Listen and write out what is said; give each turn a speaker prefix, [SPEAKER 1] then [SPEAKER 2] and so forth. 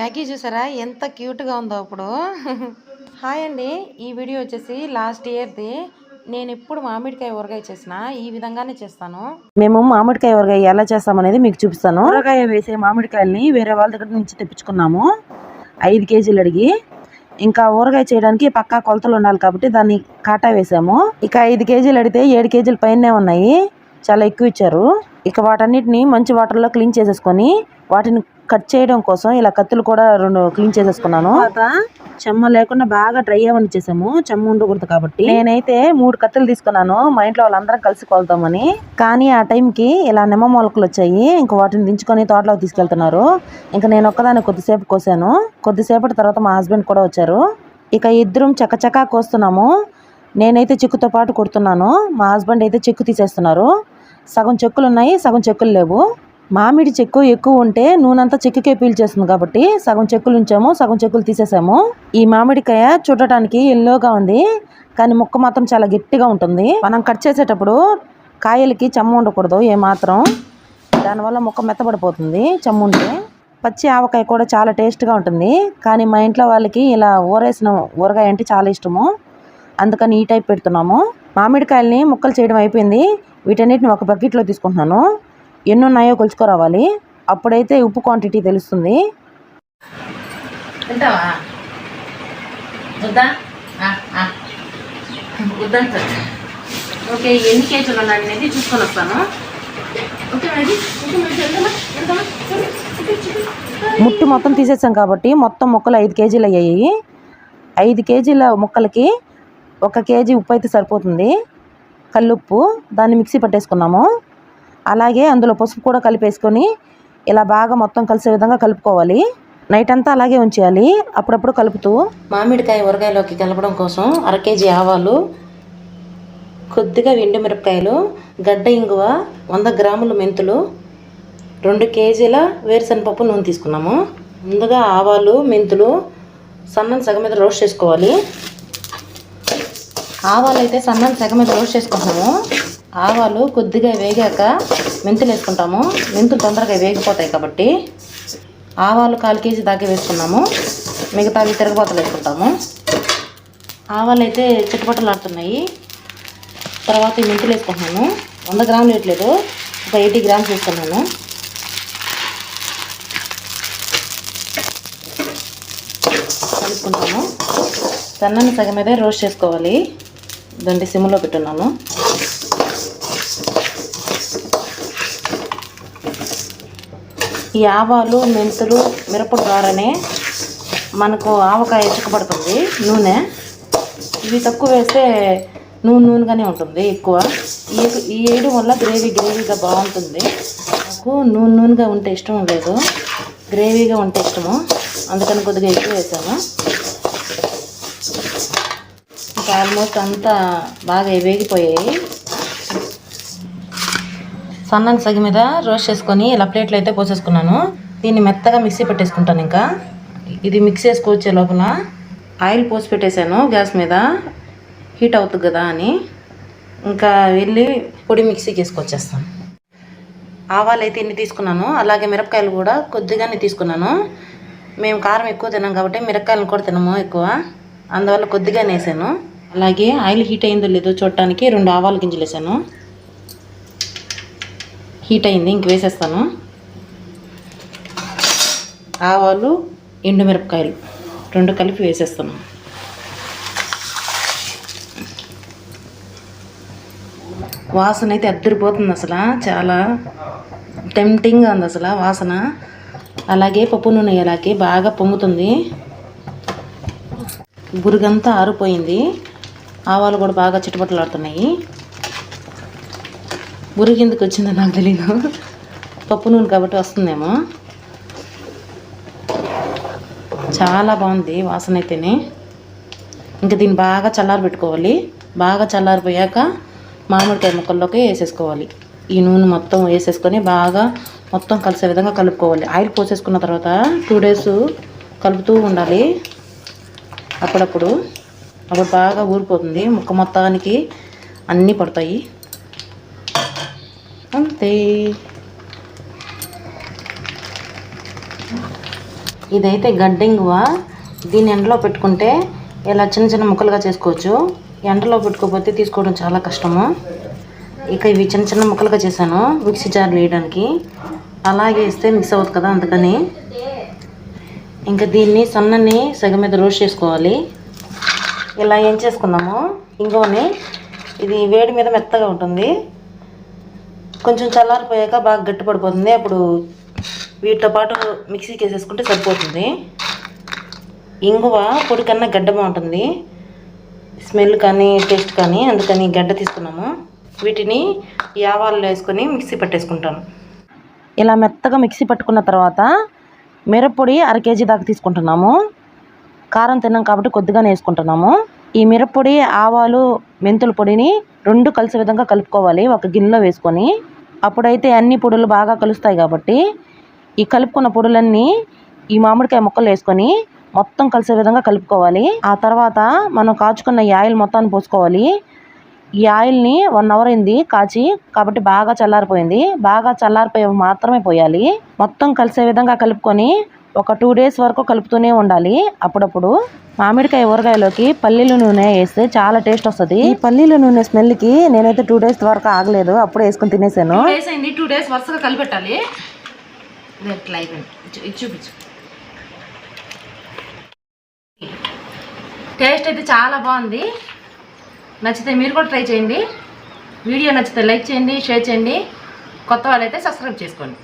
[SPEAKER 1] Maggi చూసారా? ఎంత క్యూట్గా ఉందో ఇప్పుడు హాయ్ అండి. ఈ వీడియో వచ్చేసి లాస్ట్ ఇయర్ది. నేను ఎప్పుడు మామిడికాయ ఊరగాయ చేసిన ఈ విధంగానే చేస్తాను.
[SPEAKER 2] మేము మామిడికాయ ఊరగాయ ఎలా చేస్తామనేది మీకు చూపిస్తాను. ఊరగాయ వేసే మామిడికాయల్ని వేరే వాళ్ళ దగ్గర నుంచి తెప్పించుకున్నాము. ఐదు కేజీలు అడిగి. ఇంకా ఊరగాయ చేయడానికి పక్కా కొలతలు ఉండాలి కాబట్టి దాన్ని కాటా వేసాము. ఇక ఐదు కేజీలు అడిగితే ఏడు కేజీల పైనే ఉన్నాయి. చాలా ఎక్కువ ఇచ్చారు. ఇక వాటన్నిటిని మంచి వాటర్లో క్లీన్ చేసేసుకొని వాటిని కట్ చేయడం కోసం ఇలా కత్తులు కూడా రెండు క్లీన్ చేసేసుకున్నాను. చెమ్మ లేకుండా బాగా డ్రై అవని చేసాము. చెమ్మ ఉండకూడదు కాబట్టి. నేనైతే మూడు కత్తులు తీసుకున్నాను. మా ఇంట్లో వాళ్ళందరం కలిసి కొలుతామని. కానీ ఆ టైంకి ఇలా నిమ్మ మొలకలు వచ్చాయి. ఇంకా వాటిని దించుకొని తోటలోకి తీసుకెళ్తున్నారు. ఇంకా నేను ఒక్కదాన్ని కొద్దిసేపు కోసాను. కొద్దిసేపటి తర్వాత మా హస్బెండ్ కూడా వచ్చారు. ఇక ఇద్దరం చకచకా కోస్తున్నాము. నేనైతే చెక్కుతో పాటు కొడుతున్నాను. మా హస్బెండ్ అయితే చెక్కు తీసేస్తున్నారు. సగం చెక్కులు ఉన్నాయి సగం చెక్కులు లేవు. మామిడి చెక్కు ఎక్కువ ఉంటే నూనంతా చెక్కుకే పీల్చేస్తుంది కాబట్టి సగం చెక్కులు ఉంచాము సగం చెక్కులు తీసేసాము. ఈ మామిడికాయ చూడటానికి ఎల్లోగా ఉంది కానీ ముక్క మాత్రం చాలా గట్టిగా ఉంటుంది. మనం కట్ చేసేటప్పుడు కాయలకి చెమ్మ ఉండకూడదు ఏమాత్రం దానివల్ల ముక్క మెత్తబడిపోతుంది చెమ్మ ఉంటే. పచ్చి ఆవకాయ కూడా చాలా టేస్ట్గా ఉంటుంది కానీ మా ఇంట్లో వాళ్ళకి ఇలా ఊరేసిన ఊరగాయ అంటే చాలా ఇష్టము. అందుకని ఈ టైప్ పెడుతున్నాము. మామిడికాయల్ని ముక్కలు చేయడం అయిపోయింది. వీటన్నిటిని ఒక బకెట్లో తీసుకుంటున్నాను. ఎన్ని ఉన్నాయో కొలుచుకోరావాలి. అప్పుడైతే ఉప్పు క్వాంటిటీ తెలుస్తుంది.
[SPEAKER 1] ఓకే ఎన్ని కేజీలు ఉన్నాయి అనేది చూసుకొని వస్తాను.
[SPEAKER 2] ముట్టి మొత్తం తీసేసాం కాబట్టి మొత్తం ముక్కలు ఐదు కేజీలు అయ్యాయి. ఐదు కేజీల ముక్కలకి ఒక కేజీ ఉప్పు అయితే సరిపోతుంది. కల్లుప్పు దాన్ని మిక్సీ పట్టేసుకున్నాము. అలాగే అందులో పసుపు కూడా కలిపేసుకొని ఇలా బాగా మొత్తం కలిసే విధంగా కలుపుకోవాలి. నైట్ అంతా అలాగే ఉంచేయాలి. అప్పుడప్పుడు కలుపుతూ
[SPEAKER 1] మామిడికాయ ఊరగాయలోకి కలపడం కోసం అర కేజీ ఆవాలు కొద్దిగా ఎండు మిరపకాయలు గడ్డ ఇంగువ వంద గ్రాములు మెంతులు రెండు కేజీల వేరుశనపప్పు నూనె తీసుకున్నాము. ముందుగా ఆవాలు మెంతులు సన్నని సగం మీద రోస్ట్ చేసుకోవాలి. ఆవాలు అయితే సన్నని సగం మీద రోస్ట్ చేసుకుంటాము ఆవాలు కొద్దిగా వేగాక మెంతులు వేసుకుంటాము మెంతులు తొందరగా వేగిపోతాయి కాబట్టి ఆవాలు కాలు కేజీ దాకా వేసుకున్నాము. మిగతావి తిరగపోతలు వేసుకుంటాము. ఆవాలు అయితే చిట్టుపట్టలాడుతున్నాయి తర్వాత ఈ మెంతులు వేసుకుంటున్నాను వంద గ్రాములు వేయట్లేదు. ఒక ఎయిటీ గ్రామ్స్ వేసుకున్నాను. కలుపుకుంటాము. సన్నని సగం మీదే రోస్ట్ చేసుకోవాలి. దండి సిమ్లో పెట్టున్నాను. ఈ ఆవాలు మెంతులు మిరప ద్వారానే మనకు ఆవకాయ ఇచ్చకబడుతుంది నూనె. ఇవి తక్కువ వేస్తే నూనె నూనెగానే ఉంటుంది ఎక్కువ. ఈ ఈ వేయడం వల్ల గ్రేవీ గ్రేవీగా బాగుంటుంది. నాకు నూనె నూనెగా ఉంటే ఇష్టం లేదు. గ్రేవీగా ఉంటే ఇష్టము. అందుకని కొద్దిగా ఎక్కువ వేసాము ఇంకా ఆల్మోస్ట్ అంతా బాగా వేగిపోయాయి. సన్నని సగి మీద రోస్ట్ చేసుకొని ఇలా ప్లేట్లు అయితే పోసేసుకున్నాను. దీన్ని మెత్తగా మిక్సీ పెట్టేసుకుంటాను ఇంకా. ఇది మిక్స్ చేసుకోవచ్చే లోపల ఆయిల్ పోసి పెట్టేశాను. గ్యాస్ మీద హీట్ అవుతుంది కదా అని. ఇంకా వెళ్ళి పొడి మిక్సీకి వేసుకొచ్చేస్తాను ఆవాలు అయితే ఇన్ని తీసుకున్నాను. అలాగే మిరపకాయలు కూడా కొద్దిగానే తీసుకున్నాను. మేము కారం ఎక్కువ తినాం కాబట్టి మిరపకాయలను కూడా తినము ఎక్కువ. అందువల్ల కొద్దిగానే వేసాను. అలాగే ఆయిల్ హీట్ అయిందో లేదో చూడటానికి రెండు ఆవాలు గింజలు వేసాను హీట్ అయింది. ఇంక వేసేస్తాను. ఆవాలు ఎండుమిరపకాయలు రెండు కలిపి వేసేస్తాను. వాసన అయితే అద్దరిపోతుంది అసలు. చాలా టెంప్టింగ్గా ఉంది అసలు వాసన. అలాగే పప్పు నూనె అలాగే బాగా పొంగుతుంది. బురుగంతా ఆరిపోయింది. ఆవాలు కూడా బాగా చిట్టుపట్టలాడుతున్నాయి బురుగు ఎందుకు వచ్చిందో నాకు తెలీదు. పప్పు నూనె కాబట్టి వస్తుందేమో. చాలా బాగుంది వాసన అయితేనే. ఇంకా దీన్ని బాగా చల్లారి పెట్టుకోవాలి. బాగా చల్లారిపోయాక మామిడికాయ ముక్కల్లోకి వేసేసుకోవాలి. ఈ నూనె మొత్తం వేసేసుకొని బాగా మొత్తం కలిసే విధంగా కలుపుకోవాలి. ఆయిల్ పోసేసుకున్న తర్వాత టూ డేస్ కలుపుతూ ఉండాలి. అప్పుడప్పుడు అప్పుడు బాగా ఊరిపోతుంది. ముక్క మొత్తానికి అన్నీ పడతాయి. అంతే. ఇదైతే గడ్డింగువ? దీన్ని ఎండలో పెట్టుకుంటే ఇలా చిన్న చిన్న ముక్కలుగా చేసుకోవచ్చు. ఎండలో పెట్టుకోకపోతే తీసుకోవడం చాలా కష్టము. ఇక ఇవి చిన్న చిన్న ముక్కలుగా చేశాను మిక్సీ జార్ వేయడానికి. అలాగే ఇస్తే మిక్స్ అవుతుంది కదా అందుకని. ఇంకా దీన్ని సన్నని సగం మీద రోస్ట్ చేసుకోవాలి. ఇలా ఏం చేసుకున్నాము ఇంకోని ఇది వేడి మీద మెత్తగా ఉంటుంది. కొంచెం చల్లారిపోయాక బాగా గట్టి పడిపోతుంది అప్పుడు వీటితో పాటు మిక్సీకి వేసేసుకుంటే సరిపోతుంది. ఇంగువ పొడి కన్నా గడ్డ బాగుంటుంది. స్మెల్ కానీ టేస్ట్ కానీ అందుకని గడ్డ తీసుకున్నాము. వీటిని ఈ వేసుకొని మిక్సీ పట్టేసుకుంటాను
[SPEAKER 2] ఇలా మెత్తగా మిక్సీ పట్టుకున్న తర్వాత మిరప్పొడి అర కేజీ దాకా తీసుకుంటున్నాము. కారం తిన్నాం కాబట్టి కొద్దిగానే వేసుకుంటున్నాము. ఈ మిరప్పొడి ఆవాలు మెంతుల పొడిని రెండు కలిసే విధంగా కలుపుకోవాలి. ఒక గిన్నెలో వేసుకొని అప్పుడైతే అన్ని పొడులు బాగా కలుస్తాయి కాబట్టి ఈ కలుపుకున్న పొడులన్నీ ఈ మామిడికాయ ముక్కలు వేసుకొని మొత్తం కలిసే విధంగా కలుపుకోవాలి. ఆ తర్వాత మనం కాచుకున్న ఈ ఆయిల్ మొత్తాన్ని పోసుకోవాలి. ఈ ఆయిల్ని వన్ అవర్ అయింది కాచి కాబట్టి బాగా చల్లారిపోయింది. బాగా చల్లారిపోయి మాత్రమే పోయాలి. మొత్తం కలిసే విధంగా కలుపుకొని ఒక టూ డేస్ వరకు కలుపుతూనే ఉండాలి. అప్పుడప్పుడు మామిడికాయ ఊరగాయలోకి పల్లీల నూనె వేస్తే చాలా టేస్ట్ వస్తుంది. ఈ పల్లీల నూనె స్మెల్కి నేనైతే టూ డేస్ వరకు ఆగలేదు. అప్పుడే వేసుకొని తినేసాను.
[SPEAKER 1] టూ డేస్ అయింది. టూ డేస్ వరుసగా కలిపెట్టాలి. చూపించు. టేస్ట్ అయితే చాలా బాగుంది. నచ్చితే మీరు కూడా ట్రై చేయండి. వీడియో నచ్చితే లైక్ చేయండి షేర్ చేయండి. కొత్త వాళ్ళైతే సబ్స్క్రైబ్ చేసుకోండి.